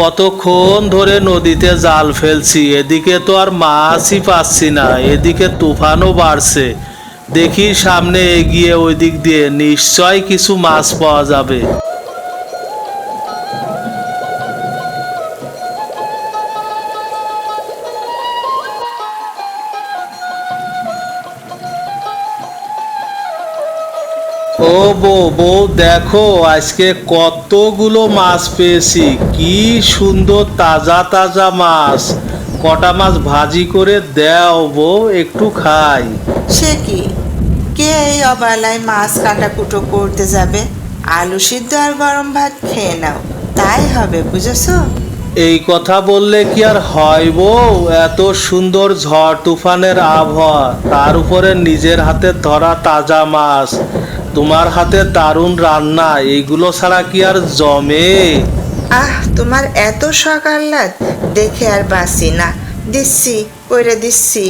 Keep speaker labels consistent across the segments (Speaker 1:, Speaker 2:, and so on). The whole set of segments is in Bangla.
Speaker 1: কতক্ষণ ধরে নদীতে জাল ফেলছি? এদিকে তো আর মাছই পাচ্ছি না, এদিকে তুফানও বাড়ছে। দেখি সামনে এগিয়ে ওই দিক দিয়ে নিশ্চয় কিছু মাছ পাওয়া যাবে। বউ বউ দেখো আজকে কতগুলো মাছ পেয়েছি। কি সুন্দর তাজা তাজা মাছ। কটা মাছ ভাজি করে দাও বউ একটু খাই।
Speaker 2: সে কি? কে এই অবেলায় মাছ কাটাকুটো করতে যাবে? আলু সিদ্ধ আর গরম ভাত খেয়ে নাও। তাই হবে বুঝেছ?
Speaker 1: এই কথা বললে কি আর হয় বউ? এত সুন্দর ঝড় তুফানের আবহাওয়া। তার উপরে নিজের হাতে ধরা তাজা মাছ। তোমার হাতে দারুণ রান্না এইগুলো ছাড়া কি আর জমে?
Speaker 2: আহ তোমার এত শখ আহ্লাদ দেখে আর বাসি না। দিচ্ছি কইরে দিচ্ছি।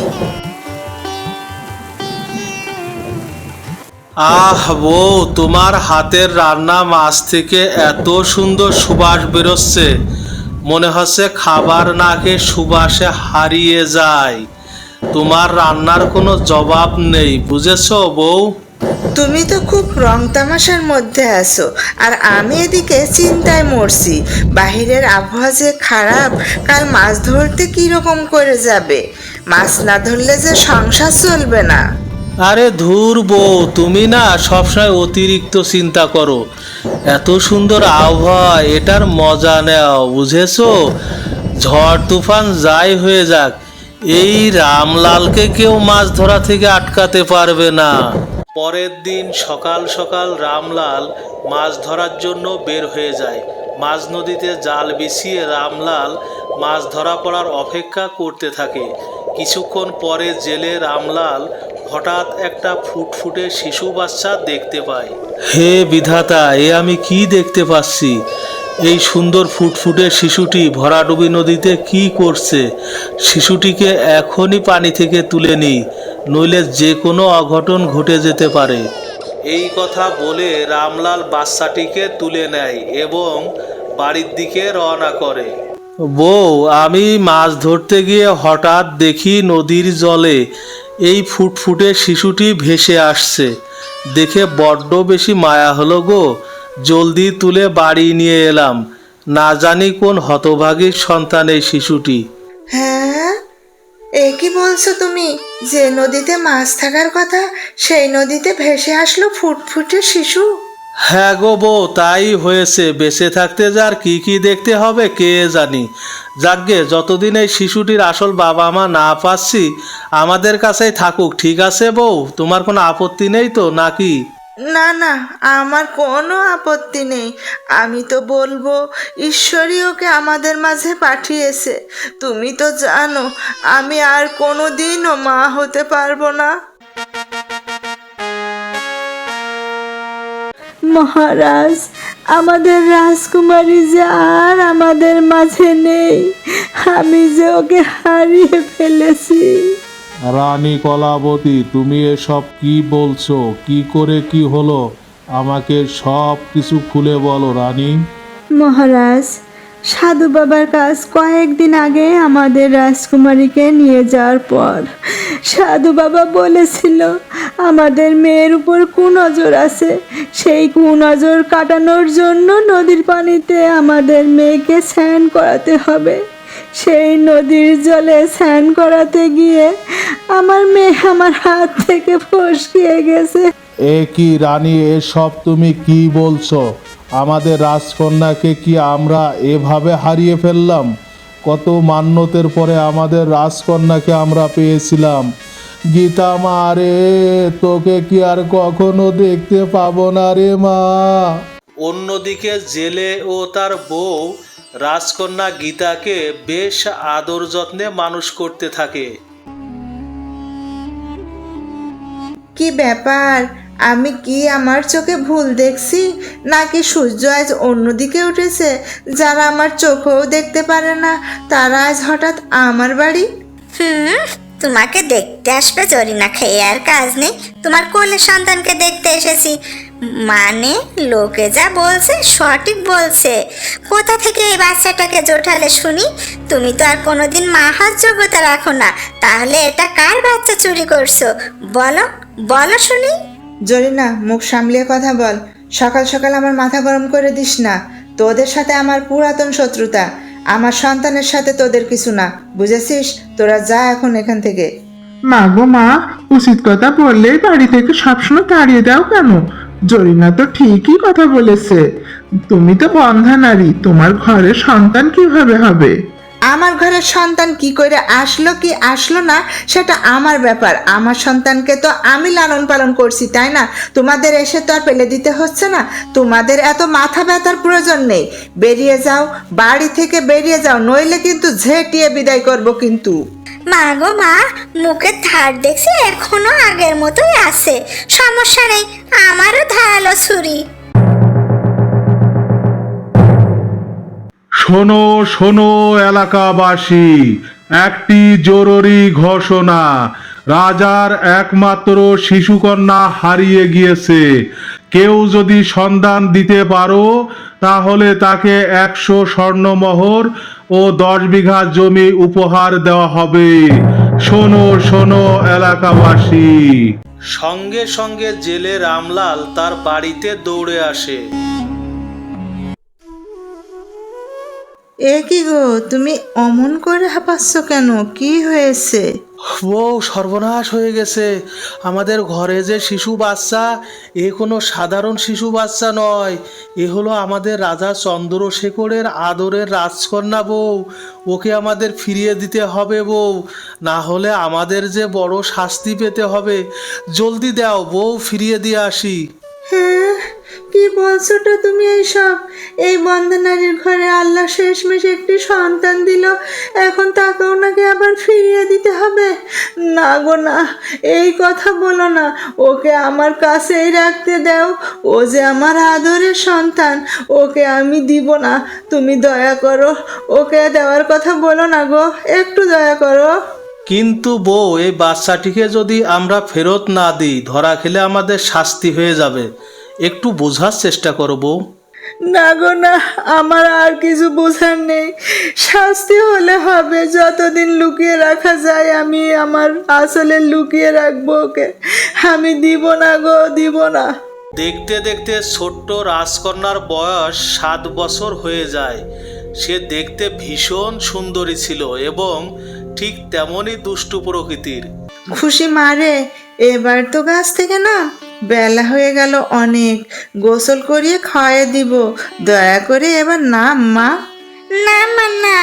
Speaker 1: আহ বউ তোমার হাতের রান্না মাছ থেকে এত সুন্দর সুবাস বেরোচ্ছে। মনে হচ্ছে খাবার না খেয়ে সুবাসে হারিয়ে যায়। তোমার রান্নার কোনো জবাব নেই বুঝেছ বউ
Speaker 2: তুমি তো খুব রং তামাশার মধ্যে আছো, আর আমি এদিকে চিন্তায় মরছি। বাহিরের আবহাওয়া যে খারাপ, কাল মাছ ধরতে কীরকম করে যাবে? মাছ না ধরলে যে সংসার চলবে না।
Speaker 1: আরে ধুর বউ, তুমি না সবসময় অতিরিক্ত চিন্তা করো। এত সুন্দর আবহাওয়া, এটার মজা নেও, বুঝেছ? ঝড় তুফান যাই হয়ে যাক, এই রামলালকে কেউ মাছ ধরা থেকে আটকাতে পারবে না। পরের দিন সকাল সকাল রামলাল মাছ ধরার জন্য বের হয়ে যায়। মাঝ নদীতে জাল বিছিয়ে রামলাল মাছ ধরা পড়ার অপেক্ষা করতে থাকে। কিছুক্ষণ পরে জেলে রামলাল হঠাৎ একটা ফুটফুটে শিশু বাচ্চা দেখতে পায়। হে বিধাতা, এ আমি কি দেখতে পাচ্ছি? এই সুন্দর ফুটফুটে শিশুটি ভরাডুবি নদীতে কি করছে? শিশুটিকে এখনই পানি থেকে তুলে নিই। নইলে যে কোনো অঘটন ঘটে যেতে পারে। এই কথা বলে রামলাল বাচ্চাটিকে তুলে নেয় এবং বাড়ির দিকে রওনা করে। বউ আমি মাছ ধরতে গিয়ে হঠাৎ দেখি নদীর জলে এই ফুটফুটে শিশুটি ভেসে আসছে। দেখে বড্ড বেশি মায়া হলো গো। জলদি তুলে বাড়ি নিয়ে এলাম। না জানি কোন হতভাগীর সন্তান এই শিশুটি।
Speaker 2: হ্যাঁ? এ কি বলছো তুমি? যে নদীতে মাছ থাকার কথা, সেই নদীতে ভেসে আসলো ফুটফুটে শিশু?
Speaker 1: হ্যাঁ গো বউ, তাই হয়েছে। বেঁচে থাকতে যার কি কি দেখতে হবে, কে জানি। যাকগে, যতদিন এই শিশুটির আসল বাবা মা না পাচ্ছি, আমাদের কাছেই থাকুক, ঠিক আছে বউ? তোমার কোনো আপত্তি নেই তো, নাকি?
Speaker 2: না না, আমার কোনো আপত্তি নেই। আমি তো বলব, ঈশ্বরই ওকে আমাদের মাঝে পাঠিয়েছে। তুমি তো জানো, আমি আর কোনো দিনও মা হতে পারব না।
Speaker 3: মহারাজ, আমাদের রাজকুমারী যে আর আমাদের মাঝে নেই, আমি যে ওকে হারিয়ে ফেলেছি।
Speaker 4: রানী কলাবতী, তুমি এসব কি বলছো? কি করে কি হলো? আমাকে সব কিছু খুলে বলো, রানী।
Speaker 3: মহারাজ, সাধু বাবার কাজ কয়েকদিন আগে আমাদের রাজকুমারীকে নিয়ে যাওয়ার পর সাধু বাবা বলেছিল, আমাদের মেয়ের উপর কুনজর আছে। সেই কুনজর কাটানোর জন্য নদীর পানিতে আমাদের মেয়েকে স্নান করাতে হবে। সেই নদীর জলে স্নান করাতে গিয়ে আমার মেয়ে আমার হাত থেকে ফসকিয়ে গেছে।
Speaker 4: এ কি রানী এসব তুমি কি বলছো? আমাদের রাজকন্যাকে কি আমরা এভাবে হারিয়ে ফেললাম? কত মান্যতের পরে আমাদের রাজকন্যাকে আমরা পেয়েছিলাম। গীতা মা রে তোকে কি আর কখনো দেখতে পাবো না রে মা?
Speaker 1: অন্যদিকে জেলে ও তার বউ রাজকন্যা গীতাকে বেশ আদর যত্নে মানুষ করতে থাকে।
Speaker 2: কি ব্যাপার? আমি কি আমার চোখে ভুল দেখছি? নাকি সূর্য আজ অন্যদিকে উঠেছে যারা আমার চোখেও দেখতে পারে না তারা আজ হঠাৎ আমার বাড়ি?
Speaker 5: হুম তোমাকে দেখতে আসবে জরিনা খেয়ে আর কাজ নেই। তোমার কোলের সন্তানকে দেখতে এসেছি। মানে? লোকে যা বলছে সঠিক বলছে। কোথা থেকে এই বাচ্চাটাকে জোটালে শুনি? তুমি তো আর কোনোদিন মা হওয়ার যোগ্যতা রাখো না। তাহলে এটা কার বাচ্চা চুরি করছ? বলো বলো শুনি।
Speaker 2: জরিনা মুখ সামলিয়ে কথা বল। সকাল সকাল আমার মাথা গরম করে দিস না। তোদের সাথে আমার পুরাতন শত্রুতা। আমার সন্তানের সাথে তোদের কিছু না। বুঝেছিস? তোরা যা এখন এখান থেকে।
Speaker 6: মা গো মা উচিত কথা বললেই বাড়ি থেকে সবসময় তাড়িয়ে দাও কেন? জরিনা তো ঠিকই কথা বলেছে। তুমি তো বন্ধা নারী তোমার ঘরে সন্তান কীভাবে হবে?
Speaker 2: আমার ঘরের সন্তান কি করে আসলো, কি আসলো না, সেটা আমার ব্যাপার। আমার সন্তানকে তো আমি লালন পালন করছি, তাই না? তোমাদের এসে তো আর পেলে দিতে হচ্ছে না। তোমাদের এত মাথা ব্যথার প্রয়োজন নেই। বেরিয়ে যাও, বাড়ি থেকে বেরিয়ে যাও, নইলে কিন্তু ঝেঁটিয়ে বিদায় করব কিন্তু।
Speaker 5: মা গো মা মুখের ধার দেখছি এখনও আগের মতোই আছে। সমস্যা নেই, আমারও ধারালো ছুরি।
Speaker 4: শোনো শোনো এলাকাবাসী, একটি জরুরি ঘোষণা। রাজার একমাত্র শিশুকন্যা হারিয়ে গিয়েছে। কেউ যদি সন্ধান দিতে পারো, তাহলে তাকে একশো স্বর্ণমোহর ও দশ বিঘা জমি উপহার দেওয়া হবে। শোনো শোনো এলাকাবাসী।
Speaker 1: সঙ্গে সঙ্গে জেলে রামলাল তার বাড়িতে দৌড়ে আসে।
Speaker 2: এ কি গো তুমি অমন করে হাঁপাচ্ছ কেন? কি হয়েছে?
Speaker 1: বউ সর্বনাশ হয়ে গেছে। আমাদের ঘরে যে শিশু বাচ্চা এ কোনো সাধারণ শিশু বাচ্চা নয়। এ হলো আমাদের রাজা চন্দ্রশেখরের আদরের রাজকন্যা বউ। ওকে আমাদের ফিরিয়ে দিতে হবে বউ। না হলে আমাদের যে বড় শাস্তি পেতে হবে। জলদি দাও বউ ফিরিয়ে দিয়ে আসি।
Speaker 2: হ্যাঁ কি বলছোটা তুমি এইসব? এই বন্ধনারীর ঘরে আল্লাহ শেষমেশ একটি সন্তান দিল। এখন তাকে ওনাকে আবার ফিরিয়ে দিতে হবে। না গো, না, এই কথা বলো না। ওকে আমার কাছেই রাখতে দাও। ও যে আমার আদরের সন্তান, ওকে আমি দিব না। তুমি দয়া করো, ওকে দেওয়ার কথা বলো না গো। একটু দয়া করো।
Speaker 1: কিন্তু বউ, এই বাচ্চাটিকে যদি আমরা ফেরত না দিই, ধরা খেলে আমাদের শাস্তি হয়ে যাবে। একটু বোঝার চেষ্টা করো বউ।
Speaker 2: না গো না আমার আর কিছু বোঝার নেই। শাস্তি হলে হবে যতদিন লুকিয়ে রাখা যায় আমি আমার আসলে লুকিয়ে রাখব ওকে। আমি দিব না গো দিব না।
Speaker 1: দেখতে দেখতে ছোট্ট রাজকন্যার বয়স সাত বছর হয়ে যায়। সে দেখতে ভীষণ সুন্দরী ছিল এবং ঠিক তেমনই দুষ্টু প্রকৃতির।
Speaker 2: খুশি মারে এবার তো গাছ থেকে না বেলা হয়ে গেল অনেক। গোসল করিয়ে খাওয়াই দিব। দয়া করে এবার নাম মা।
Speaker 5: না মা না।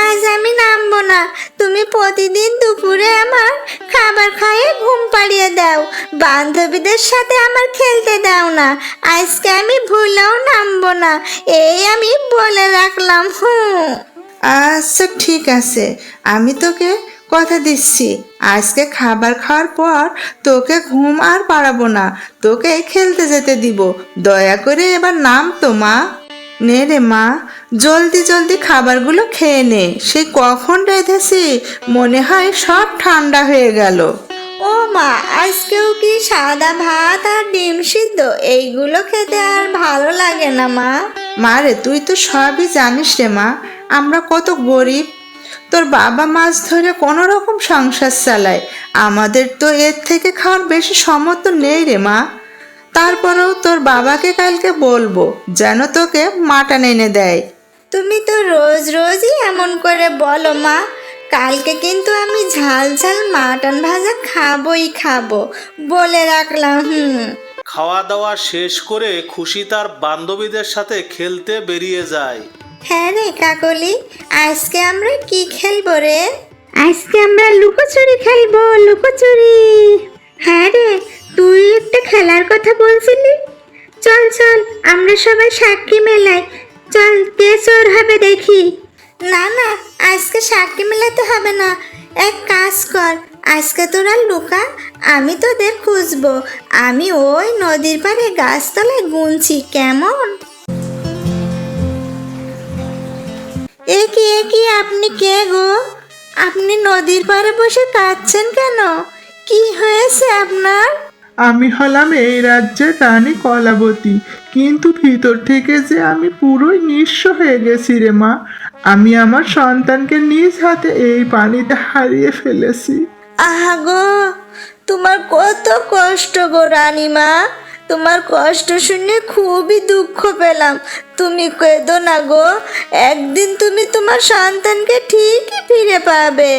Speaker 5: আজ আমি নামবো না। তুমি প্রতিদিন দুপুরে আমার খাবার খাইয়ে ঘুম পাড়িয়ে দাও। বান্ধবীদের সাথে আমার খেলতে দাও না। আজকে আমি ভুলেও নামবো না। এই আমি বলে রাখলাম হুম।
Speaker 2: আচ্ছা ঠিক আছে। আমি তোকে কথা দিচ্ছি। আজকে খাবার খাওয়ার পর তোকে ঘুম আর পাড়াবো না তোকে খেলতে যেতে দিব। দয়া করে এবার নাম তো মা। নে রে মা। জলদি জলদি খাবারগুলো খেয়ে নে। সে কখন রেঁধেছি? মনে হয় সব ঠান্ডা হয়ে গেল।
Speaker 5: ও মা আজকেও কি সাদা ভাত আর ডিম সিদ্ধ? এইগুলো খেতে আর ভালো লাগে না মা।
Speaker 2: মা রে তুই তো সবই জানিস রে মা। আমরা কত গরিব। তোর বাবা মাছ ধরে কোনো রকম সংসার চালায়। আমাদের তো এর থেকে খাওয়ার বেশি সমর্থ নেই রে মা। তারপরেও তোর বাবাকে কালকে বলব যেন তোকে মাটন এনে দেয়।
Speaker 5: তুমি তো রোজ রোজই এমন করে বলো মা কালকে কিন্তু আমি ঝাল ঝাল মাটন ভাজা খাবোই খাব বলে রাখলাম হুম।
Speaker 1: খাওয়া দাওয়া শেষ করে খুশি তার বান্ধবীদের সাথে খেলতে বেরিয়ে যায়।
Speaker 5: হ্যাঁ রে কাকলি আজকে আমরা কি খেলব রে? আজকে আমরা লুকোচুরি খেলব লুকোচুরি। হ্যাঁ রে তুই একটা খেলার কথা বলছিলি? চল চল আমরা সবাই সাক্ষী মেলাই। চল কে চোর হবে দেখি। না না আজকে সাক্ষী মেলাতে হবে না। এক কাজ কর আজকে তোরা লুকা আমি তোদের খুঁজবো। আমি ওই নদীর পাড়ে গাছতলায় গুনছি কেমন? এ কি এ কি আপনি কে গো? আপনি নদীর পাড়ে বসে কাঁদছেন কেন? কি হয়েছে আপনার?
Speaker 2: আমি হলাম এই রাজ্যের রানী কলাবতী কিন্তু ভিতর থেকে যে আমি পুরোই নিঃস্ব হয়ে গেছি রে মা আমি আমার সন্তানকে নিজ হাতে এই পানিতে হারিয়ে ফেলেছি।
Speaker 5: আহা গো তোমার কত কষ্ট গো রানীমা। তোমার কষ্ট শুনে খুবই দুঃখ পেলাম। তুমি কেঁদো না গো। একদিন তুমি তোমার সন্তানকে ঠিকই ফিরে পাবে।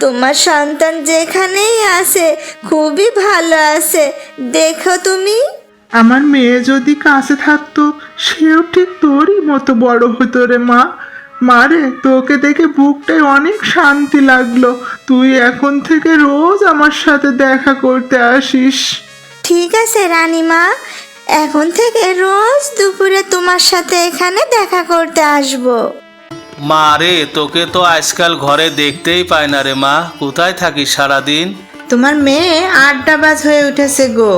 Speaker 5: তোমার সন্তান যেখানেই আছে, খুবই ভালো আছে। দেখো তুমি।
Speaker 2: আমার মেয়ে যদি কাছে থাকতো, সেও ঠিক তোরই মতো বড় হতো রে মা। মারে তোকে দেখে বুকটায় অনেক শান্তি লাগল। তুই এখন থেকে রোজ আমার সাথে দেখা করতে আসিস।
Speaker 5: ঠিক আছে রানীমা। এখন থেকে রোজ দুপুরে তোমার সাথে এখানে দেখা করতে আসব।
Speaker 1: মা রে তোকে তো আজকাল ঘরে দেখতেই পায় না রে মা। কোথায় থাকিস সারাদিন?
Speaker 7: তোমার মেয়ে আড্ডাবাজ হয়ে উঠেছে গো।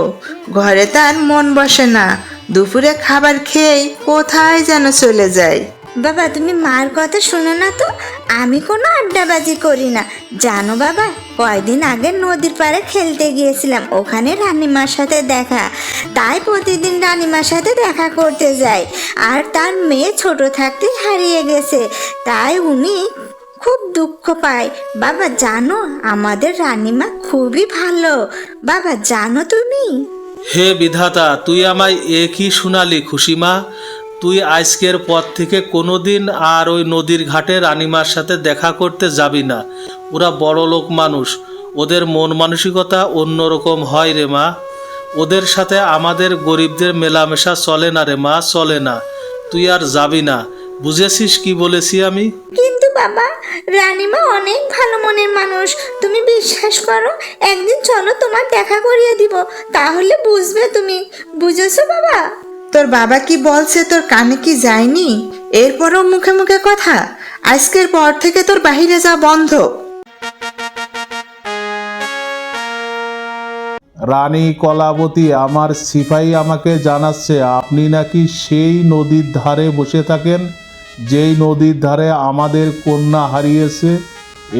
Speaker 7: ঘরে তার মন বসে না। দুপুরে খাবার খেয়েই কোথায় যেন চলে যায়।
Speaker 5: বাবা, তুমি মার কথা শোনো না তো। আমি কোনো আড্ডাবাজি করি না। জানো বাবা, কয়দিন আগে নদীর পাড়ে খেলতে গিয়েছিলাম। ওখানে রানিমার সাথে দেখা। তাই প্রতিদিন রানিমার সাথে দেখা করতে যাই। আর তার মেয়ে ছোট থাকতেই হারিয়ে গেছে। তাই উনি খুব দুঃখ পায়। বাবা, জানো, আমাদের রানিমা খুবই ভালো। বাবা, জানো তুমি?
Speaker 1: হে বিধাতা, তুই আমায় এ কি শোনালি খুশিমা? তুই আজকের পর থেকে কোনোদিন আর ওই নদীর ঘাটে রানিমার সাথে দেখা করতে যাবি না। ওরা বড় লোক মানুষ। ওদের মন মানসিকতা অন্যরকম হয় রে মা। ওদের সাথে আমাদের গরিবদের মেলামেশা চলে না রে মা, চলে না। তুই আর যাবি না। বুঝেছিস কি বলেছি আমি?
Speaker 5: কিন্তু বাবা, রানিমা অনেক ভালো মনের মানুষ। তুমি বিশ্বাস করো, একদিন চলো তোমার দেখা করিয়ে দিব। তাহলে বুঝবে তুমি। বুঝেছ বাবা?
Speaker 7: তোর বাবা কি বলছে তোর কানে কি যায়নি? এরপরও মুখে মুখে কথা। আজকের পর থেকে তোর বাহিরে যা বন্ধ।
Speaker 8: রানী কলাবতী, আমার সিপাহী আমাকে জানাচ্ছে, আপনি নাকি সেই নদীর ধারে বসে থাকেন, যেই নদীর ধারে আমাদের কন্যা হারিয়েছে।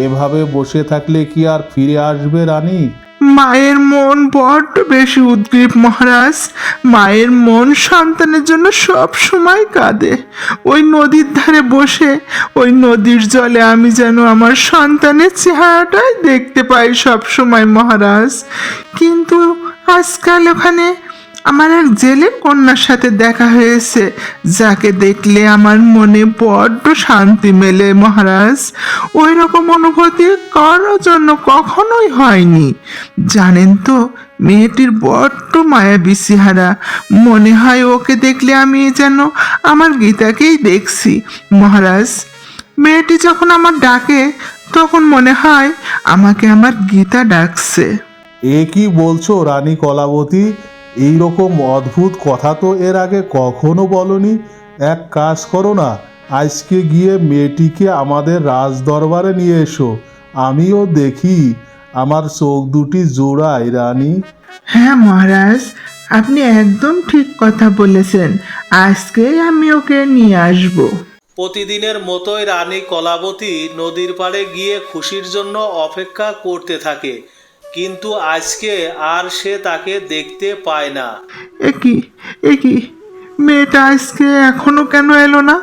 Speaker 8: এভাবে বসে থাকলে কি আর ফিরে আসবে রানী?
Speaker 2: মায়ের মন বড্ড বেশি উদ্গ্রীব, মহারাজ। মায়ের মন সন্তানের জন্য সব সময় কাঁদে। ওই নদীর ধারে বসে, ওই নদীর জলে আমি যেন আমার সন্তানের চেহারাটাই দেখতে পাই সব সময়, মহারাজ। কিন্তু আজকাল ওখানে আমার এক জেলের কন্যার সাথে দেখা হয়েছে, যাকে দেখলে আমার মনে বড্ড শান্তি মেলে মহারাজ। ওই রকম অনুভূতি কারোর জন্য কখনোই হয়নি। জানেন তো, মেয়েটির বড্ড মায়াবী চেহারা। মনে হয় ওকে দেখলে আমি যেন আমার গীতাকেই দেখছি। মহারাজ, মেয়েটি যখন আমার ডাকে, তখন মনে হয় আমাকে আমার গীতা ডাকছে।
Speaker 8: এ কি বলছো রানী কলাবতী? এই রকম অদ্ভুত কথা তো এর আগে কখনো বলনি। এক কাজ করো না আজকে গিয়ে মেয়েটিকে আমাদের রাজদরবারে নিয়ে এসো। আমিও দেখি আমার চোখ দুটি জোড়ায় রানী।
Speaker 2: হ্যাঁ মহারাজ আপনি একদম ঠিক কথা বলেছেন। আজকেই আমি ওকে নিয়ে আসব।
Speaker 1: প্রতিদিনের মতোই রানী কলাবতী নদীর পাড়ে গিয়ে খুশির জন্য অপেক্ষা করতে থাকে। কিন্তু আজকে আর সে তাকে দেখতে পায় না।
Speaker 2: একই একই মেয়েটা আজকে এখনও কেন এলো না?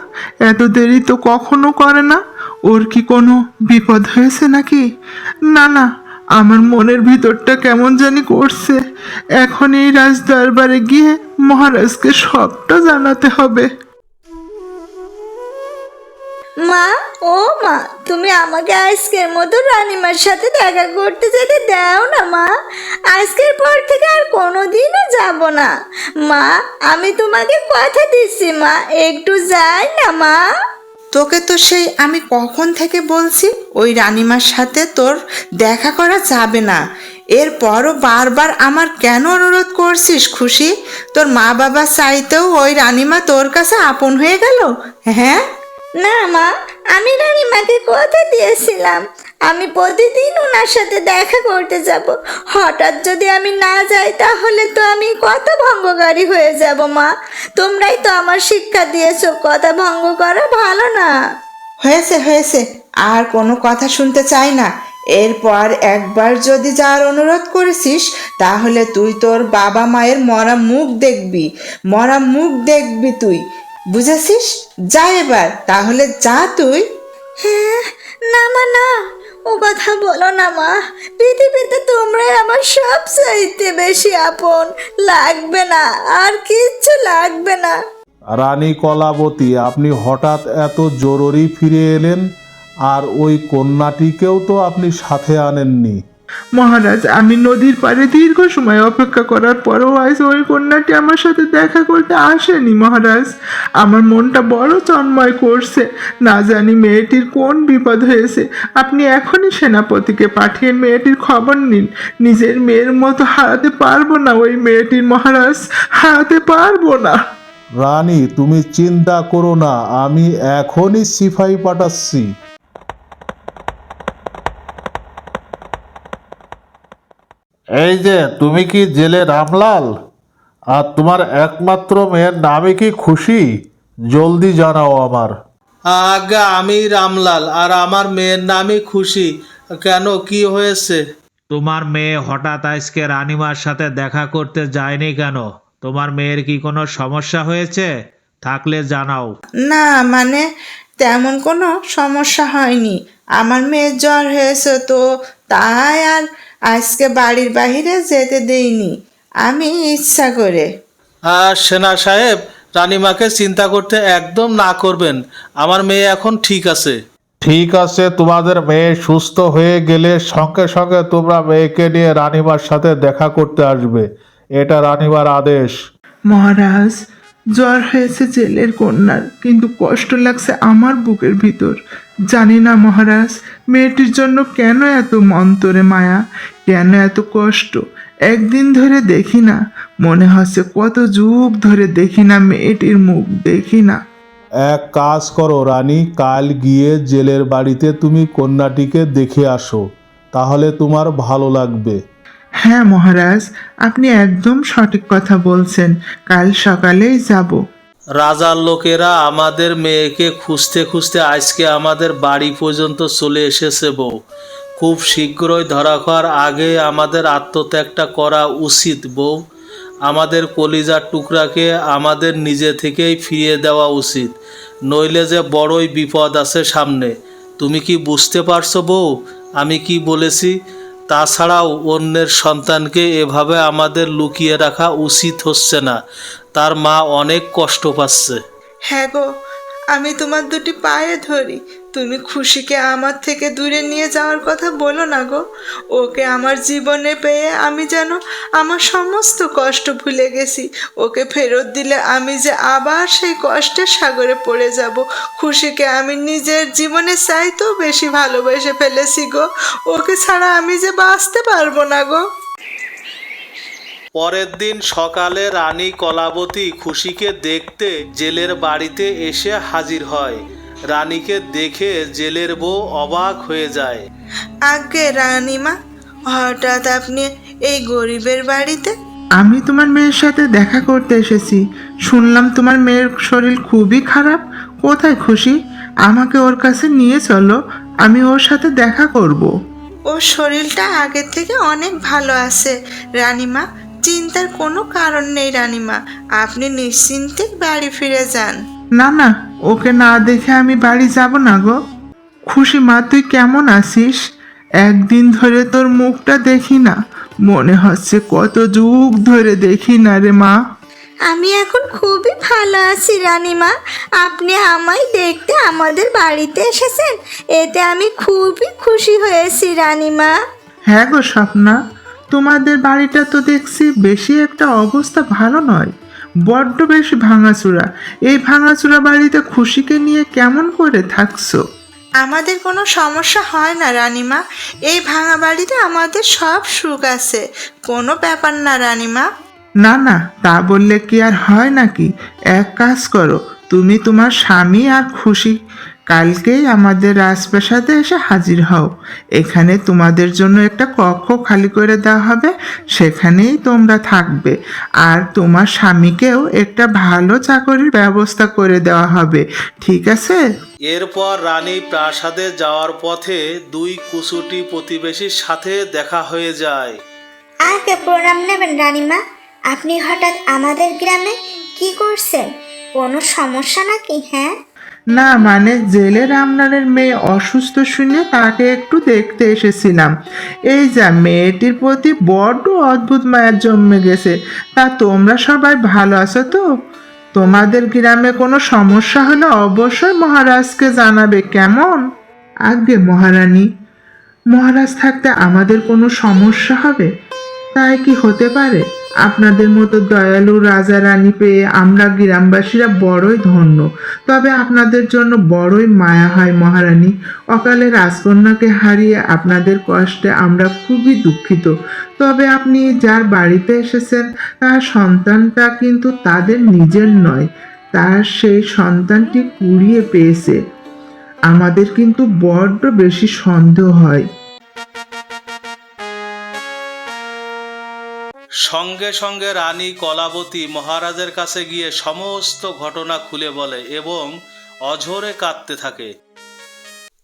Speaker 2: এত দেরি তো কখনো করে না? ওর কি কোনো বিপদ হয়েছে নাকি? না না, আমার মনের ভিতরটা কেমন জানি করছে। এখন এই রাজ দরবারে গিয়ে মহারাজকে সবটা জানাতে হবে।
Speaker 5: মা, ও মা, তুমি আমাকে আজকের মতো রানিমার সাথে দেখা করতে যেতে দাও না, মা। আজকের পর থেকে আর কোনোদিনও যাব না। মা, আমি তোমাকে কথা দিচ্ছি, মা, একটু যাই না, মা।
Speaker 7: তোকে তো সেই আমি কখন থেকে বলছি, ওই রানিমার সাথে তোর দেখা করা যাবে না। এরপরও বারবার আমার কেন অনুরোধ করছিস, খুশি? তোর মা বাবা চাইতেও ওই রানিমা তোর কাছে আপন হয়ে গেল হ্যাঁ?
Speaker 5: না, মা, আমি রানীমাকে কথা দিয়েছিলাম। আমি প্রতিদিন ওনার সাথে দেখা করতে যাব। হঠাৎ যদি আমি না যাই, তাহলে তো আমি কথা ভঙ্গকারী হয়ে যাব, মা। তোমরাই তো আমার শিক্ষা দিয়েছ, কথা ভঙ্গ করা ভালো না।
Speaker 7: হয়েছে হয়েছে। আর কোনো কথা শুনতে চাই না।
Speaker 9: এরপর একবার যদি যার অনুরোধ করেছিস, তাহলে তুই তোর বাবা মায়ের মরা মুখ দেখবি। মরা মুখ দেখবি তুই। বুঝেছিস? যা এবার তাহলে যা তুই।
Speaker 5: হ্যাঁ না মা না। ও কথা বলো না মা। পৃথিবীতে তোমরাই আমার সব চাইতে বেশি আপন। লাগবে না আর কিচ্ছু লাগবে না।
Speaker 10: রানী কলাবতী আপনি হঠাৎ এত জরুরি ফিরে এলেন আর ওই কন্যাটিকেও তো আপনি সাথে আনেননি।
Speaker 2: মহারাজ, আমি নদীর পাড়ে দীর্ঘ সময় অপেক্ষা করার পরেও আজ ওই কন্যাটি আমার সাথে দেখা করতে আসেনি মহারাজ। আমার মনটা বড় চন্ময় করছে। না জানি মেয়েটির কোন বিপদ হয়েছে। আপনি এখনই সেনাপতিকে পাঠিয়ে মেয়েটির খবর নিন। নিজের মেয়ের মতো হারাতে পারব না ওই মেয়েটির মহারাজ। হারাতে পারব না।
Speaker 10: রানী, তুমি চিন্তা করো না, আমি এখনই সিফাই পাঠাচ্ছি। এই যে তুমি কি জেলে রামলাল? আর তোমার একমাত্র মেয়ের নামে কি খুশি? জলদি জানাও আমার।
Speaker 1: আজ্ঞা আমি রামলাল আর আমার মেয়ের নামই খুশি। কেন কি হয়েছে?
Speaker 11: তোমার মেয়ে হঠাৎ আজকে রানিমার সাথে দেখা করতে যায়নি কেন? তোমার মেয়ের কি কোনো সমস্যা হয়েছে? থাকলে জানাও।
Speaker 9: না মানে তেমন কোনো সমস্যা হয়নি। আমার মেয়ের জ্বর হয়েছে তো তাই আর আজকে বাড়ির বাইরে যেতে দেইনি। আমি ইচ্ছা করে।
Speaker 1: আর সেনা সাহেব রানীমাকে চিন্তা করতে একদম না করবেন। আমার মেয়ে এখন ঠিক আছে।
Speaker 10: ঠিক আছে তোমাদের মেয়ে সুস্থ হয়ে গেলে সঙ্গে সঙ্গে তোমরা মেয়েকে নিয়ে রানিমার সাথে দেখা করতে আসবে। এটা রানিমার আদেশ।
Speaker 2: মহারাজ জ্বর হয়েছে জেলের কন্যার, কিন্তু কষ্ট লাগছে আমার বুকের ভিতর। জানি না মহারাজ, মেয়েটির জন্য কেন এত মন্তরে মায়া? কেন এত কষ্ট? একদিন ধরে দেখি না। মনে হচ্ছে কত যুগ ধরে দেখি না মেয়েটির মুখ, দেখি না।
Speaker 10: এক কাজ করো রানী, কাল গিয়ে জেলের বাড়িতে তুমি কন্যাটিকে দেখে আসো। তাহলে তোমার ভালো লাগবে।
Speaker 2: হ্যাঁ মহারাজ, আপনি একদম সঠিক কথা বলছেন। কাল সকালেই যাব।
Speaker 1: রাজার লোকেরা আমাদের মেয়েকে খুঁজতে খুঁজতে আজকে আমাদের বাড়ি পর্যন্ত চলে এসেছে বউ। খুব শীঘ্রই ধরা খাওয়ার আগে আমাদের আত্মত্যাগটা করা উচিত বউ। আমাদের কলিজার টুকরাকে আমাদের নিজে থেকেই ফিরিয়ে দেওয়া উচিত। নইলে যে বড়ই বিপদ আছে সামনে। তুমি কি বুঝতে পারছ বউ? আমি কি বলেছি? তাছাড়াও অন্যের সন্তানকে এভাবে আমাদের লুকিয়ে রাখা উচিত হচ্ছে না। তার মা অনেক কষ্ট পাচ্ছে।
Speaker 9: হ্যাঁ গো, আমি তোমার দুটি পায়ে ধরি। তুমি খুশিকে আমার থেকে দূরে নিয়ে যাওয়ার কথা বলো না গো। ওকে আমার জীবনে পেয়ে আমি যেন আমার সমস্ত কষ্ট ভুলে গেছি। ওকে ফেরত দিলে আমি যে আবার সেই কষ্টের সাগরে পড়ে যাব। খুশিকে আমি নিজের জীবনে চাইতেও বেশি ভালোবেসে ফেলেছি গো। ওকে ছাড়া আমি যে বাঁচতে পারব না গো।
Speaker 1: পরের দিন সকালে রানী কলাবতী খুশিকে দেখতে জেলের বাড়িতে এসে হাজির হয়। রানীকে দেখে জেলের বউ অবাক হয়ে যায়।
Speaker 9: আগে রানীমা হঠাৎ আপনি এই গরিবের বাড়িতে?
Speaker 2: আমি তোমার মেয়ের সাথে দেখা করতে এসেছি। শুনলাম তোমার মেয়ের শরীর খুবই খারাপ। কোথায় খুশি? আমাকে ওর কাছে নিয়ে চলো। আমি ওর সাথে দেখা করব।
Speaker 9: ওর শরীরটা আগের থেকে অনেক ভালো আছে। রানীমা চিন্তার কোনো কারণ নেই রানীমা। আপনি নিশ্চিন্তে বাড়ি ফিরে যান।
Speaker 2: না না ওকে না দেখে আমি বাড়ি যাব না গো। খুশি মা তুই কেমন আছিস? একদিন ধরে তোর মুখটা দেখি না। মনে হচ্ছে কত যুগ ধরে দেখি না রে মা।
Speaker 5: আমি এখন খুবই ভালো আছি রানীমা আপনি আমায় দেখতে আমাদের বাড়িতে এসেছেন। এতে আমি খুবই খুশি হয়েছি রানীমা
Speaker 2: হ্যাঁ গো স্বপ্না তোমাদের বাড়িটা তো দেখছি বেশি একটা অবস্থা ভালো নয়। বড্ড বেশ ভাঙাচুরা। এই ভাঙাচুরা বাড়িতে খুশিকে নিয়ে কেমন করে থাকছো?
Speaker 9: আমাদের কোনো সমস্যা হয় না রানিমা। এই ভাঙা বাড়িতে আমাদের সব সুখ আছে। কোনো ব্যাপার না রানিমা।
Speaker 2: না না তা বললে কি আর হয় নাকি? এক কাজ করো তুমি তোমার স্বামী আর খুশি কালকেই আমাদের রাজপ্রাসাদে এসে হাজির হও। এখানে তোমাদের জন্য একটা কক্ষ খালি করে দেওয়া হবে সেখানেই তোমরা থাকবে। আর তোমার স্বামীকেও একটা ভালো চাকরির ব্যবস্থা করে দেওয়া হবে। ঠিক আছে?
Speaker 1: এরপর রানী প্রাসাদে যাওয়ার পথে দুই কুসুটি প্রতিবেশীর সাথে দেখা হয়ে যায়।
Speaker 5: আগে প্রণাম নেবেন রানীমা। আপনি হঠাৎ আমাদের গ্রামে কি করছেন? কোনো সমস্যা নাকি হ্যাঁ?
Speaker 2: না মানে জেলের আমলারের মেয়ে অসুস্থ শুনে তাকে একটু দেখতে এসেছিলাম। এই যা, মেয়েটির প্রতি বড্ড অদ্ভুত মায়ের জন্মে গেছে। তা তোমরা সবাই ভালো আছো তো? তোমাদের গ্রামে কোনো সমস্যা হলে অবশ্যই মহারাজকে জানাবে, কেমন? আগে মহারানী, মহারাজ থাকতে আমাদের কোনো সমস্যা হবে? তাই কি হতে পারে? আপনাদের মতো দয়ালু রাজা রানী পেয়ে আমরা গ্রামবাসীরা বড়ই ধন্য। তবে আপনাদের জন্য বড়ই মায়া হয় মহারানী। অকালে রাজকন্যাকে হারিয়ে আপনাদের কষ্টে আমরা খুবই দুঃখিত। তবে আপনি যার বাড়িতে এসেছেন, তার সন্তানটা কিন্তু তাদের নিজের নয়, তার সেই সন্তানটি কুড়িয়ে পেয়েছে। আমাদের কিন্তু বড্ড বেশি সন্দেহ হয়।
Speaker 1: সঙ্গে সঙ্গে রানী কলাবতী মহারাজের কাছে গিয়ে সমস্ত ঘটনা খুলে বলে এবং অঝরে কাঁদতে থাকে।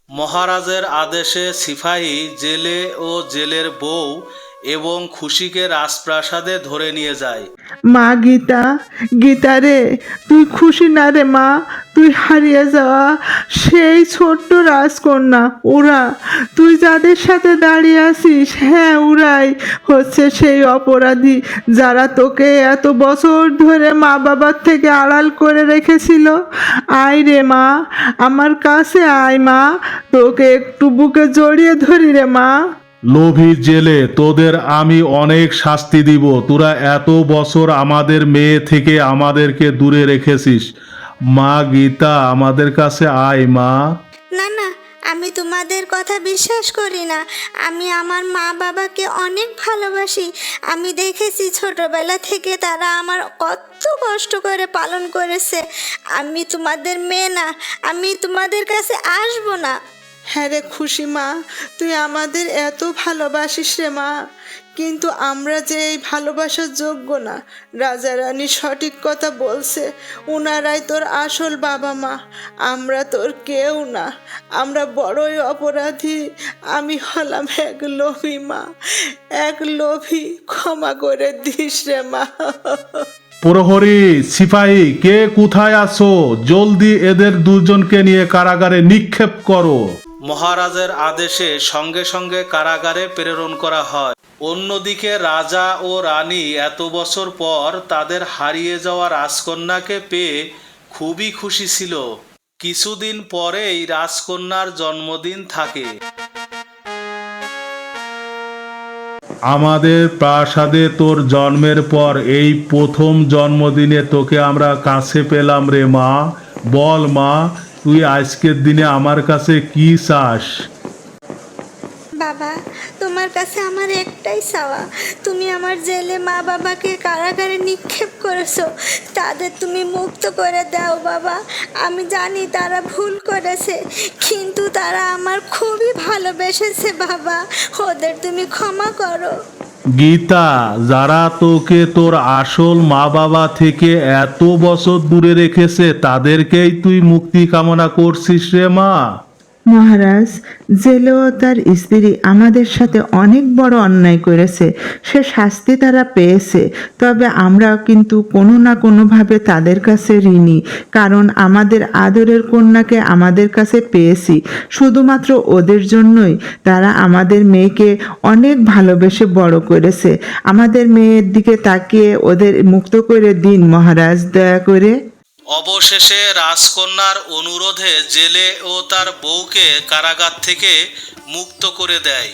Speaker 1: মহারাজের আদেশে সিপাহী জেলে ও জেলের বউ এবং খুশিকে রাজপ্রাসাদে ধরে নিয়ে যায়।
Speaker 2: মা গীতা গীতা রে, তুই খুশি না রে মা, তুই হারিয়ে যাওয়া সেই ছোট্ট রাজকন্যা, ওরা। তুই যাদের সাথে দাঁড়িয়ে আছিস হ্যাঁ ওরাই হচ্ছে সেই অপরাধী যারা তোকে এত বছর ধরে মা বাবার থেকে আড়াল করে রেখেছিল। আয় রে মা, আমার কাছে আয় মা, তোকে একটু বুকে জড়িয়ে ধরি রে মা।
Speaker 12: লোভী জেলে তোদের আমি অনেক শাস্তি দিব। তোরা এত বছর আমাদের মেয়ে থেকে আমাদেরকে দূরে রেখেছিস। মা গীতা, আমাদের কাছে আয়, মা।
Speaker 5: না না, আমি তোমাদের কথা বিশ্বাস করি না। আমি আমার মা বাবাকে অনেক ভালোবাসি। আমি দেখেছি ছোটবেলা থেকে তারা আমার কত কষ্ট করে পালন করেছে। আমি তোমাদের মেয়ে না। আমি তোমাদের কাছে আসব না।
Speaker 13: হ্যাঁ রে খুশি মা, তুই আমাদের এত ভালোবাসিস রে মা। কিন্তু আমরা যে এই ভালোবাসার যোগ্য না, রাজা রানী সঠিক কথা বলছে, উনারাই তোর আসল বাবা মা। আমরা তোর কেউ না, আমরা বড়ই অপরাধী, আমি হলাম এক লোভী মা। এক লোভী, ক্ষমা করে দিস রে মা।
Speaker 12: প্রহরী, সিপাহী, কে কোথায় আছো? জলদি এদের দুজনকে নিয়ে কারাগারে নিক্ষেপ করো।
Speaker 1: মহারাজের আদেশে সঙ্গে সঙ্গে কারাগারে প্রেরণ করা হয়। অন্যদিকে রাজা ও রানী এত বছর পর তাদের হারিয়ে যাওয়া রাজকন্যাকে পেয়ে খুবই খুশি ছিল। কিছুদিন পরেই রাজকন্যার জন্মদিন থাকে।
Speaker 12: আমাদের প্রাসাদে তোর জন্মের পর এই প্রথম জন্মদিনে তোকে আমরা কাছে পেলাম রে মা। বল মা তুই আজকের দিনে আমার কাছে কি চাস?
Speaker 5: বাবা, তোমার কাছে আমার একটাই চাওয়া। তুমি আমার জেলে মা বাবাকে কারাগারে নিক্ষেপ করেছ। তাদের তুমি মুক্ত করে দাও বাবা। আমি জানি তারা ভুল করেছে, কিন্তু তারা আমার খুবই ভালোবেসেছে বাবা। ওদের তুমি ক্ষমা করো।
Speaker 12: গীতা, যারা তোকে তোর আসল মা বাবা থেকে এত বছর দূরে রেখেছে, তাদেরকেই তুই মুক্তি কামনা করছিস রে মা।
Speaker 2: মহারাজ জেলে ও তার স্ত্রী আমাদের সাথে অনেক বড় অন্যায় করেছে। সে শাস্তি তারা পেয়েছে। তবে আমরা কিন্তু কোনো না কোনোভাবে তাদের কাছে ঋণী, কারণ আমাদের আদরের কন্যাকে আমাদের কাছে পেয়েছি। শুধুমাত্র ওদের জন্যই তারা আমাদের মেয়েকে অনেক ভালোবেসে বড় করেছে। আমাদের মেয়ের দিকে তাকিয়ে ওদের মুক্ত করে দিন মহারাজ, দয়া করে।
Speaker 1: অবশেষে রাজকন্যার অনুরোধে জেলে ও তার বউকে কারাগার থেকে মুক্ত করে দেয়।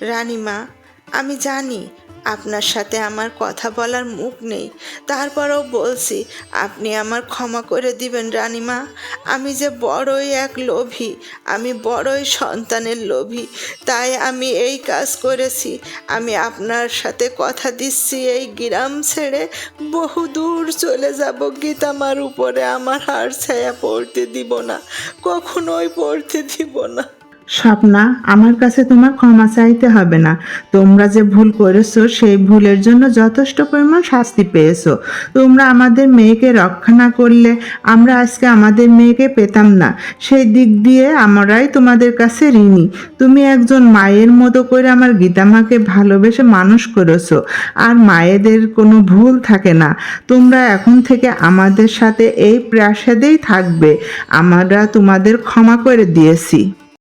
Speaker 13: রানীমা, আমি জানি আপনার সাথে আমার কথা বলার মুখ নেই। তারপরেও বলছি, আপনি আমার ক্ষমা করে দিবেন রানীমা। আমি যে বড়ই এক লোভী, আমি বড়ই সন্তানের লোভী, তাই আমি এই কাজ করেছি। আমি আপনার সাথে কথা দিচ্ছি, এই গ্রাম ছেড়ে বহু দূর চলে যাব। গীতামার উপরে আমার হার ছায়া পড়তে দিব না, কখনোই পড়তে দিব না।
Speaker 2: স্বপ্না, আমার কাছে তোমার ক্ষমা চাইতে হবে না। তোমরা যে ভুল করেছ, সেই ভুলের জন্য যথেষ্ট পরিমাণ শাস্তি পেয়েছ। তোমরা আমাদের মেয়েকে রক্ষা না করলে আমরা আজকে আমাদের মেয়েকে পেতাম না। সেই দিক দিয়ে আমরাই তোমাদের কাছে ঋণী। তুমি একজন মায়ের মতো করে আমার গীতামাকে ভালোবেসে মানুষ করেছ। আর মায়েদের কোনো ভুল থাকে না। তোমরা এখন থেকে আমাদের সাথে এই প্রাসাদেই থাকবে। আমরা তোমাদের ক্ষমা করে দিয়েছি।